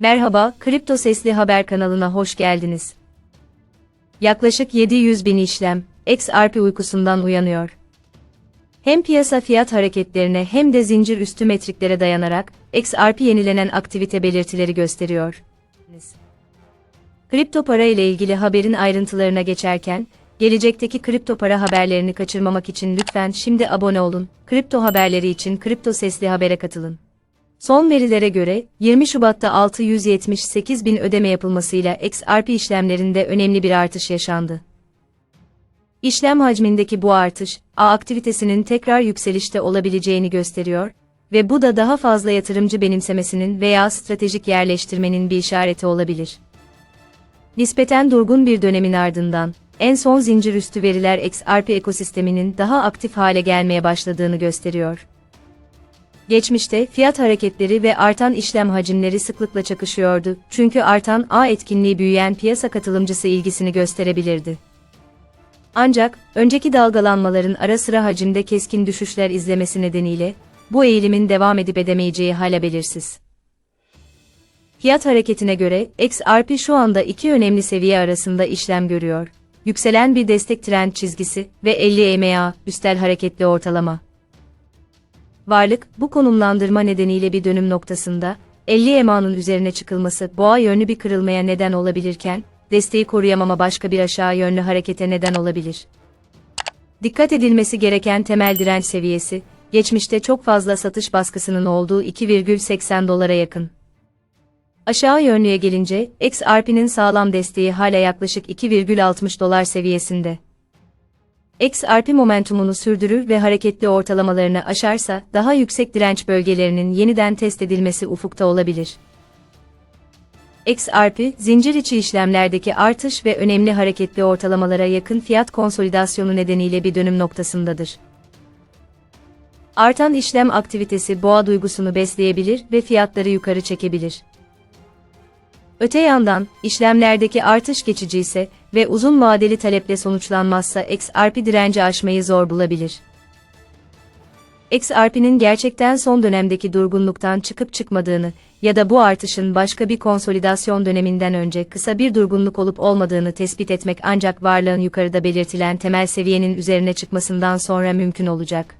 Merhaba, Kripto Sesli Haber kanalına hoş geldiniz. Yaklaşık 700 bin işlem, XRP uykusundan uyanıyor. Hem piyasa fiyat hareketlerine hem de zincir üstü metriklere dayanarak, XRP yenilenen aktivite belirtileri gösteriyor. Kripto para ile ilgili haberin ayrıntılarına geçerken, gelecekteki kripto para haberlerini kaçırmamak için lütfen şimdi abone olun. Kripto haberleri için Kripto Sesli Haber'e katılın. Son verilere göre, 20 Şubat'ta 678 bin ödeme yapılmasıyla XRP işlemlerinde önemli bir artış yaşandı. İşlem hacmindeki bu artış, A aktivitesinin tekrar yükselişte olabileceğini gösteriyor ve bu da daha fazla yatırımcı benimsemesinin veya stratejik yerleştirmenin bir işareti olabilir. Nispeten durgun bir dönemin ardından, en son zincir üstü veriler XRP ekosisteminin daha aktif hale gelmeye başladığını gösteriyor. Geçmişte fiyat hareketleri ve artan işlem hacimleri sıklıkla çakışıyordu. Çünkü artan A etkinliği büyüyen piyasa katılımcısı ilgisini gösterebilirdi. Ancak önceki dalgalanmaların ara sıra hacimde keskin düşüşler izlemesi nedeniyle bu eğilimin devam edip edemeyeceği hala belirsiz. Fiyat hareketine göre XRP şu anda iki önemli seviye arasında işlem görüyor. Yükselen bir destek trend çizgisi ve 50 EMA üstel hareketli ortalama. Varlık, bu konumlandırma nedeniyle bir dönüm noktasında, 50 EMA'nın üzerine çıkılması boğa yönlü bir kırılmaya neden olabilirken, desteği koruyamama başka bir aşağı yönlü harekete neden olabilir. Dikkat edilmesi gereken temel direnç seviyesi, geçmişte çok fazla satış baskısının olduğu 2,80 dolara yakın. Aşağı yönlüye gelince, XRP'nin sağlam desteği hala yaklaşık 2,60 dolar seviyesinde. XRP momentumunu sürdürür ve hareketli ortalamalarını aşarsa, daha yüksek direnç bölgelerinin yeniden test edilmesi ufukta olabilir. XRP, zincir içi işlemlerdeki artış ve önemli hareketli ortalamalara yakın fiyat konsolidasyonu nedeniyle bir dönüm noktasındadır. Artan işlem aktivitesi boğa duygusunu besleyebilir ve fiyatları yukarı çekebilir. Öte yandan, işlemlerdeki artış geçici ise ve uzun vadeli taleple sonuçlanmazsa XRP direnci aşmayı zor bulabilir. XRP'nin gerçekten son dönemdeki durgunluktan çıkıp çıkmadığını ya da bu artışın başka bir konsolidasyon döneminden önce kısa bir durgunluk olup olmadığını tespit etmek ancak varlığın yukarıda belirtilen temel seviyenin üzerine çıkmasından sonra mümkün olacak.